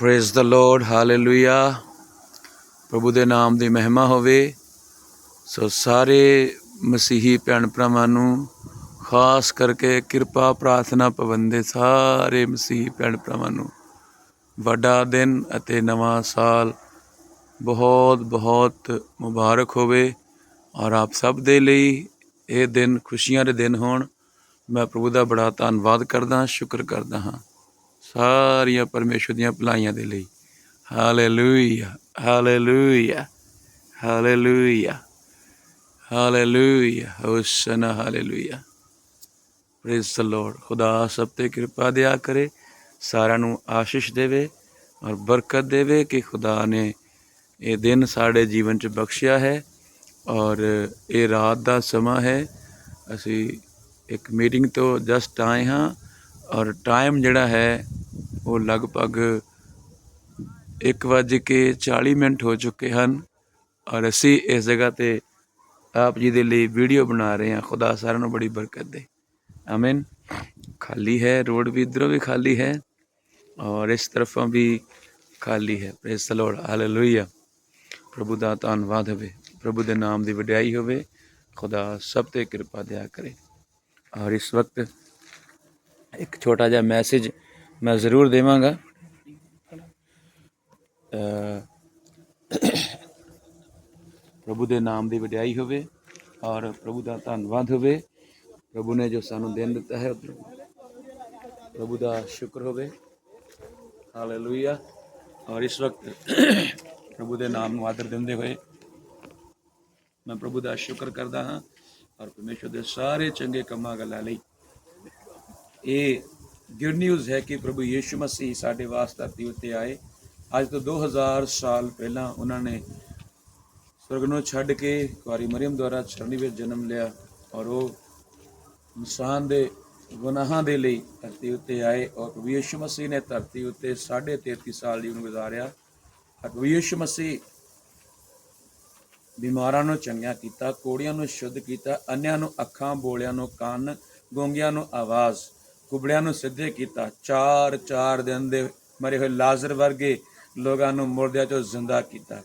Praise the Lord hallelujah ਪ੍ਰਭੂ ਦੇ ਨਾਮ ਦੀ ਮਹਿਮਾ ਹੋਵੇ। ਸੋ ਸਾਰੇ ਮਸੀਹੀ ਭੈਣ ਭਰਾਵਾਂ ਨੂੰ ਖਾਸ ਕਰਕੇ ਕਿਰਪਾ, ਪ੍ਰਾਰਥਨਾ ਪਵੰਦੇ ਸਾਰੇ ਮਸੀਹੀ ਭੈਣ ਭਰਾਵਾਂ ਨੂੰ ਵੱਡਾ ਦਿਨ ਅਤੇ ਨਵਾਂ ਸਾਲ ਬਹੁਤ ਬਹੁਤ ਮੁਬਾਰਕ ਹੋਵੇ ਔਰ ਆਪ ਸਭ ਦੇ ਲਈ ਇਹ ਦਿਨ ਖੁਸ਼ੀਆਂ ਦੇ ਦਿਨ ਹੋਣ। ਮੈਂ ਪ੍ਰਭੂ ਦਾ ਬੜਾ ਧੰਨਵਾਦ ਕਰਦਾ, ਸ਼ੁਕਰ ਕਰਦਾ ਹਾਂ। ਸਾਰੀਆਂ ਪਰਮੇਸ਼ਵਰ ਦੀਆਂ ਭਲਾਈਆਂ ਦੇ ਲਈ। Hallelujah hallelujah hallelujah hallelujah hosanna hallelujah praise the Lord ਖੁਦਾ ਸਭ ਤੇ ਕਿਰਪਾ ਦਿਆ ਕਰੇ, ਸਾਰਿਆਂ ਨੂੰ ਆਸ਼ੀਸ਼ ਦੇਵੇ ਔਰ ਬਰਕਤ ਦੇਵੇ ਕਿ ਖੁਦਾ ਨੇ ਇਹ ਦਿਨ ਸਾਡੇ ਜੀਵਨ 'ਚ ਬਖਸ਼ਿਆ ਹੈ ਔਰ ਇਹ ਰਾਤ ਦਾ ਸਮਾਂ ਹੈ। ਅਸੀਂ ਇੱਕ ਮੀਟਿੰਗ ਤੋਂ ਜਸਟ ਆਏ ਹਾਂ ਔਰ ਟਾਈਮ ਜਿਹੜਾ ਹੈ ਉਹ ਲਗਭਗ 1:40 ਮਿੰਟ ਹੋ ਚੁੱਕੇ ਹਨ ਔਰ ਅਸੀਂ ਇਸ ਜਗ੍ਹਾ ਤੇ ਆਪ ਜੀ ਦੇ ਲਈ ਵੀਡੀਓ ਬਣਾ ਰਹੇ ਹਾਂ। ਖੁਦਾ ਸਾਰਿਆਂ ਨੂੰ ਬੜੀ ਬਰਕਤ ਦੇ। ਆਮੀਨ ਖਾਲੀ ਹੈ, ਰੋਡ ਵੀ ਇਧਰੋਂ ਵੀ ਖਾਲੀ ਹੈ ਔਰ ਇਸ ਤਰਫੋਂ ਵੀ ਖਾਲੀ ਹੈ। ਪ੍ਰੇਜ਼ ਦ ਲਾਰਡ ਹਾਲੇਲੂਇਆ ਪ੍ਰਭੂ ਦਾ ਧੰਨਵਾਦ ਹੋਵੇ। ਪ੍ਰਭੂ ਦੇ ਨਾਮ ਦੀ ਵਡਿਆਈ ਹੋਵੇ। ਖੁਦਾ ਸਭ ਤੇ ਕਿਰਪਾ ਦਿਆ ਕਰੇ। ਔਰ ਇਸ ਵਕਤ ਇੱਕ ਛੋਟਾ ਜਿਹਾ ਮੈਸੇਜ ਮੈਂ ਜ਼ਰੂਰ ਦੇਵਾਂਗਾ। ਪ੍ਰਭੂ ਦੇ ਨਾਮ ਦੀ ਵਡਿਆਈ ਹੋਵੇ ਔਰ ਪ੍ਰਭੂ ਦਾ ਧੰਨਵਾਦ ਹੋਵੇ। ਪ੍ਰਭੂ ਨੇ ਜੋ ਸਾਨੂੰ ਦੇਣ ਦਿੱਤਾ ਹੈ ਉਹ ਪ੍ਰਭੂ ਦਾ ਸ਼ੁਕਰ ਹੋਵੇ। ਹਾਲੇਲੂਇਆ ਔਰ ਇਸ ਵਕਤ ਪ੍ਰਭੂ ਦੇ ਨਾਮ ਨੂੰ ਆਦਰ ਦਿੰਦੇ ਹੋਏ ਮੈਂ ਪ੍ਰਭੂ ਦਾ ਸ਼ੁਕਰ ਕਰਦਾ ਹਾਂ ਔਰ ਪਰਮੇਸ਼ਵਰ ਦੇ ਸਾਰੇ ਚੰਗੇ ਕੰਮਾਂ ਗੱਲਾਂ ਲਈ। ਇਹ ਗੁੱਡ ਨਿਊਜ਼ ਹੈ ਕਿ ਪ੍ਰਭੂ ਯੀਸ਼ੂ ਮਸੀਹ ਸਾਡੇ ਵਾਸਤੇ ਧਰਤੀ ਉੱਤੇ ਆਏ। ਅੱਜ ਤੋਂ 2000 ਸਾਲ ਪਹਿਲਾਂ ਉਹਨਾਂ ਨੇ ਸਵਰਗ ਨੂੰ ਛੱਡ ਕੇ ਕੁਆਰੀ ਮਰੀਮ ਦੁਆਰਾ ਚਰਨੀ ਵਿੱਚ ਜਨਮ ਲਿਆ ਔਰ ਉਹ ਇਨਸਾਨ ਦੇ ਗੁਨਾਹਾਂ ਦੇ ਲਈ ਧਰਤੀ ਉੱਤੇ ਆਏ ਔਰ ਪ੍ਰਭੂ ਯੀਸ਼ੂ ਮਸੀਹ ਨੇ ਧਰਤੀ ਉੱਤੇ 33.5 ਸਾਲ ਜੀਵਨ ਗੁਜ਼ਾਰਿਆ ਔਰ ਪ੍ਰਭੂ ਯੀਸ਼ੂ ਮਸੀਹ ਬਿਮਾਰਾਂ ਨੂੰ ਚੰਗਿਆ ਕੀਤਾ, ਕੋੜੀਆਂ ਨੂੰ ਸ਼ੁੱਧ ਕੀਤਾ, ਅੰਨਿਆਂ ਨੂੰ ਅੱਖਾਂ, ਬੋਲਿਆਂ ਨੂੰ ਕੰਨ, ਗੂੰਗਿਆਂ ਨੂੰ ਆਵਾਜ਼ ਕੁਬੜਿਆਂ ਨੂੰ ਸਿੱਧੇ ਕੀਤਾ। ਚਾਰ ਚਾਰ ਦਿਨ ਦੇ ਮਰੇ ਹੋਏ ਲਾਜ਼ਰ ਵਰਗੇ ਲੋਕਾਂ ਨੂੰ ਮੁਰਦਿਆਂ ਚੋਂ ਜ਼ਿੰਦਾ ਕੀਤਾ।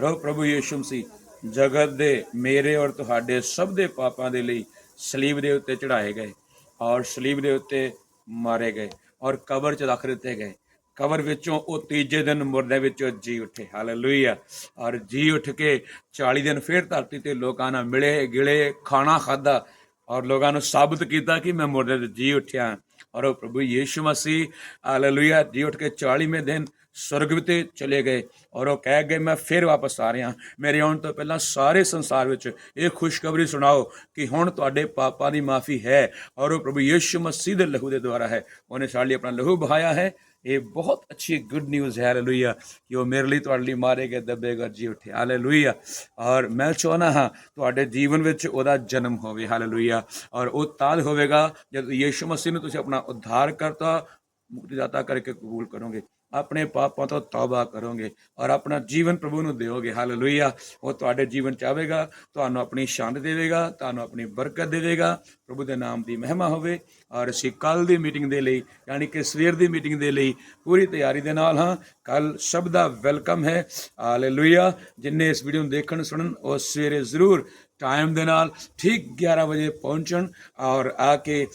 ਰੋ ਪ੍ਰਭੂ ਯੀਸ਼ੂ ਮਸੀਹ, ਜਗਤ ਦੇ ਮੇਰੇ ਔਰ ਤੁਹਾਡੇ ਸਭ ਦੇ ਪਾਪਾਂ ਦੇ ਲਈ ਸਲੀਬ ਦੇ ਉੱਤੇ ਚੜਾਏ ਗਏ ਔਰ ਸਲੀਬ ਦੇ ਉੱਤੇ ਮਾਰੇ ਗਏ ਔਰ ਕਬਰ 'ਚ ਰੱਖ ਦਿੱਤੇ ਗਏ। ਕਬਰ ਵਿੱਚੋਂ ਉਹ ਤੀਜੇ ਦਿਨ ਮੁਰਦੇ ਵਿੱਚੋਂ ਜੀ ਉੱਠੇ। ਹਾਲੇਲੂਇਆ। ਔਰ ਜੀ ਉੱਠ ਕੇ 40 ਦਿਨ ਫੇਰ ਧਰਤੀ ਤੇ ਲੋਕਾਂ ਨਾਲ ਮਿਲੇ, ਗਿਲੇ, ਖਾਣਾ ਖਾਦਾ ਔਰ ਲੋਕਾਂ ਨੂੰ ਸਾਬਤ ਕੀਤਾ ਕਿ ਮੈਂ ਮੁਰਦੇ ਤੋਂ ਜੀ ਉੱਠਿਆ ਔਰ ਉਹ ਪ੍ਰਭੂ ਯੀਸ਼ੂ ਮਸੀਹ ਹਾਲੇਲੂਇਆ ਜੀ ਉੱਠ ਕੇ 40ਵੇਂ ਦਿਨ ਸਵਰਗ ਵਿੱਚ ਚਲੇ ਗਏ ਔਰ ਉਹ ਕਹਿ ਗਏ ਮੈਂ ਫਿਰ ਵਾਪਸ ਆ ਰਿਹਾ ਮੇਰੇ ਆਉਣ ਤੋਂ ਪਹਿਲਾਂ ਸਾਰੇ ਸੰਸਾਰ ਵਿੱਚ ਇਹ ਖੁਸ਼ਖਬਰੀ ਸੁਣਾਓ ਕਿ ਹੁਣ ਤੁਹਾਡੇ ਪਾਪਾਂ ਦੀ ਮਾਫੀ ਹੈ ਔਰ ਉਹ ਪ੍ਰਭੂ ਯਿਸੂ ਮਸੀਹ ਦੇ ਲਹੂ ਦੇ ਦੁਆਰਾ ਹੈ ਉਹਨੇ ਸਾਡੇ ਲਈ ਆਪਣਾ ਲਹੂ ਬਹਾਇਆ ਹੈ ਇਹ ਬਹੁਤ ਅੱਛੀ ਗੁੱਡ ਨਿਊਜ਼ ਹੈ ਹਾਲੇਲੂਇਆ ਕਿ ਉਹ ਮੇਰੇ ਲਈ ਤੁਹਾਡੇ ਲਈ ਮਾਰੇ ਗਏ ਦੱਬੇ ਗਏ ਜੀ ਉਠੇ ਹਾਲੇਲੂਇਆ ਔਰ ਮੈਂ ਚਾਹਨਾ ਹਾਂ ਤੁਹਾਡੇ ਜੀਵਨ ਵਿੱਚ ਉਹਦਾ ਜਨਮ ਹੋਵੇ ਹਾਲੇਲੂਇਆ ਔਰ ਉਹ ਤਦ ਹੋਵੇਗਾ ਜਦ ਯਿਸੂ ਮਸੀਹ ਨੂੰ ਤੁਸੀਂ ਆਪਣਾ ਉਧਾਰ ਕਰਤਾ ਮੁਕਤੀਦਾਤਾ ਕਰਕੇ ਕਬੂਲ ਕਰੋਗੇ ਆਪਣੇ ਪਾਪਾਂ ਤੋਂ ਤੌਬਾ ਕਰੋਗੇ ਔਰ ਆਪਣਾ ਜੀਵਨ ਪ੍ਰਭੂ ਨੂੰ ਦਿਓਗੇ। ਹਾਲੇਲੂਇਆ ਉਹ ਤੁਹਾਡੇ ਜੀਵਨ ਚ ਆਵੇਗਾ, ਤੁਹਾਨੂੰ ਆਪਣੀ ਸ਼ਾਨ ਦੇਵੇਗਾ, ਤੁਹਾਨੂੰ ਆਪਣੀ ਬਰਕਤ ਦੇਵੇਗਾ। ਪ੍ਰਭੂ ਦੇ ਨਾਮ ਦੀ ਮਹਿਮਾ ਹੋਵੇ। ਔਰ ਅਸੀਂ ਕੱਲ ਦੀ ਮੀਟਿੰਗ ਦੇ ਲਈ, ਯਾਨੀ ਕਿ ਸਵੇਰ ਦੀ ਮੀਟਿੰਗ ਦੇ ਲਈ ਪੂਰੀ ਤਿਆਰੀ ਦੇ ਨਾਲ ਹਾਂ। ਕੱਲ ਸਭ ਦਾ ਵੈਲਕਮ ਹੈ। ਹਾਲੇਲੂਇਆ ਜਿੰਨੇ ਇਸ ਵੀਡੀਓ ਨੂੰ ਦੇਖਣ ਸੁਣਨ, ਉਹ ਸਵੇਰੇ ਜ਼ਰੂਰ ਟਾਈਮ ਦੇ ਨਾਲ ਠੀਕ 11 ਵਜੇ ਪਹੁੰਚਣ ਔਰ ਆ ਕੇ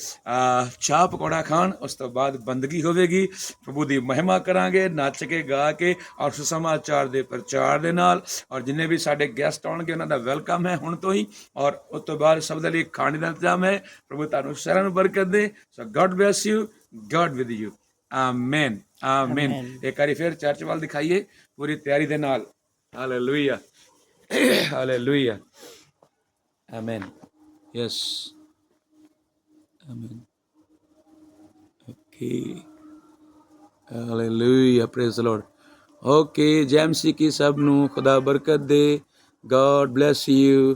ਚਾਹ ਪਕੌੜਾ ਖਾਣ ਉਸ ਤੋਂ ਬਾਅਦ ਬੰਦਗੀ ਹੋਵੇਗੀ। ਪ੍ਰਭੂ ਦੀ ਮਹਿਮਾ ਕਰਾਂਗੇ ਨੱਚ ਕੇ ਗਾ ਕੇ ਔਰ ਸੁਸਮਾਚਾਰ ਦੇ ਪ੍ਰਚਾਰ ਦੇ ਨਾਲ ਔਰ ਜਿੰਨੇ ਵੀ ਸਾਡੇ ਗੈਸਟ ਆਉਣਗੇ ਉਹਨਾਂ ਦਾ ਵੈਲਕਮ ਹੈ ਹੁਣ ਤੋਂ ਹੀ ਔਰ ਉਸ ਤੋਂ ਬਾਅਦ ਸਭ ਦੇ ਲਈ ਖਾਣੇ ਦਾ ਇੰਤਜ਼ਾਮ ਹੈ। ਪ੍ਰਭੂ ਤੁਹਾਨੂੰ ਸਾਰਿਆਂ ਨੂੰ ਬਰਕਤ ਦੇ। So God bless you God with you amen amen ਇੱਕ ਵਾਰੀ ਫਿਰ ਚਰਚ ਵੱਲ ਦਿਖਾਈਏ ਪੂਰੀ ਤਿਆਰੀ ਦੇ ਨਾਲ। Hallelujah hallelujah Amen. Yes. Amen. Okay. Hallelujah praise the Lord okay ਜੈਮਸੀ ਕੀ ਸਭ ਨੂੰ ਖੁਦਾ ਬਰਕਤ ਦੇ ਗੋਡ ਬlesਸ ਯੂ